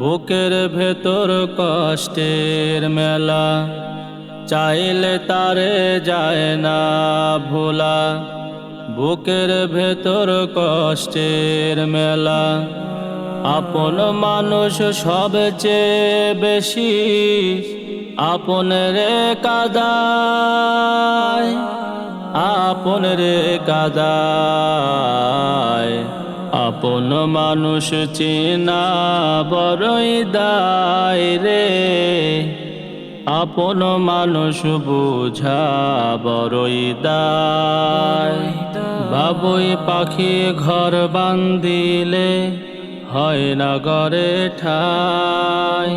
বুকের ভেতর কষ্টের মেলা, চাইলে তারে যায় না ভোলা। বুকের ভেতর কষ্টের মেলা, আপন মানুষ সবচেয়ে বেশি আপন রে কাদায় আপন রে কাদায়। আপন মানুষ চেনা বড়ই দায় রে। আপন মানুষ বোঝা বড়ই দায়। বাবুই পাখি ঘর বান্দিলে হয় না গড়ে ঠাই।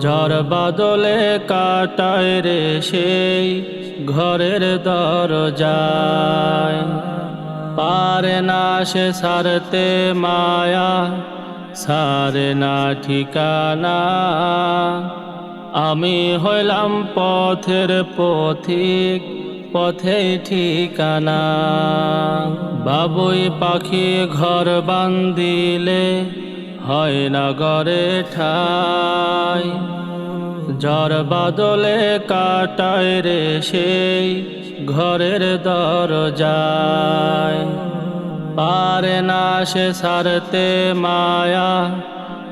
ঝড় বাদলে কাটায় রে সেই ঘরের দরজায়। পারে না সে সারতে মায়া, সারে না ঠিকানা। আমি হইলাম পথের পথিক, পথে ঠিকানা। বাবুই পাখি ঘর বান্দিলে হয় না গড়ে ঠাই। ঝড় বাদলে কাটায় রে সেই ঘরের দরজায়। পারে না সে সারতে মায়া,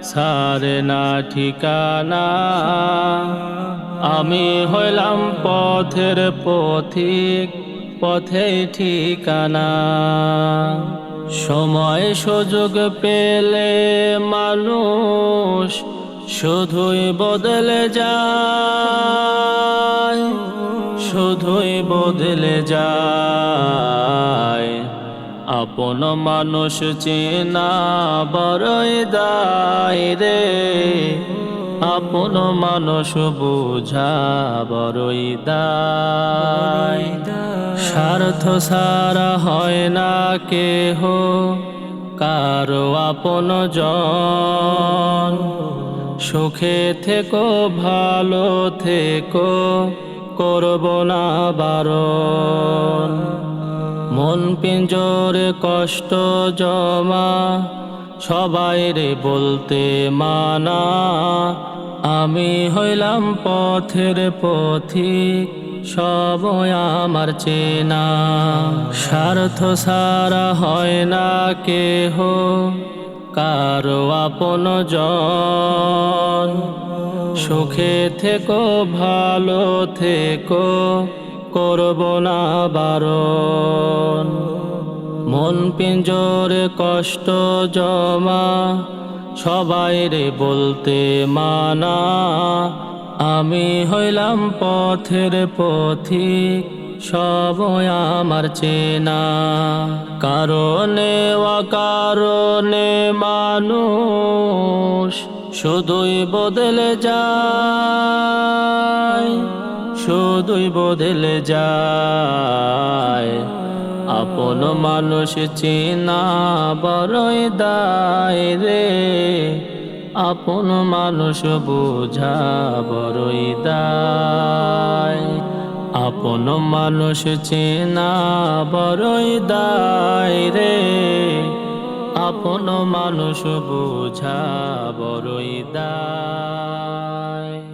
সারে না ঠিকানা। আমি হইলাম পথের পথিক পথে ঠিকানা। সময় সুযোগ পেলে মানুষ শুধুই বদলে যায়। শুধুই বদলে যায়। আপন মানুষ চেনা বড়ই দায় রে। আপন মানুষ বোঝা বড়ই দায়। স্বার্থ সারা হয় না কেহ কারও আপন জন। সুখে থেকো ভালো থেকো করব না বারণ। মন পিঞ্জরে কষ্ট জমা, সবাই রে বলতে মানা। আমি হইলাম পথের পথিক, সবই আমার চেনা। স্বার্থ সারা হয় না কেহ, কারও আপন জন। সুখে থেকো, ভালো থেকো, করব না বারণ। মন পিঞ্জরে, কষ্ট জমা, সবাই রে বলতে মানা, আমি হইলাম পথের পথিক, সবই আমার চেনা। কারণে কারণে মানুষ শুধুই বদলে যায়, শুধুই বদলে যায়। আপন মানুষ চেনা বড়ই দায় রে, আপন মানুষ বোঝা বড়ই দায়। আপন মানুষ চেনা বড়ই দায় রে আপন মানুষ বোঝা বড়ই দায়।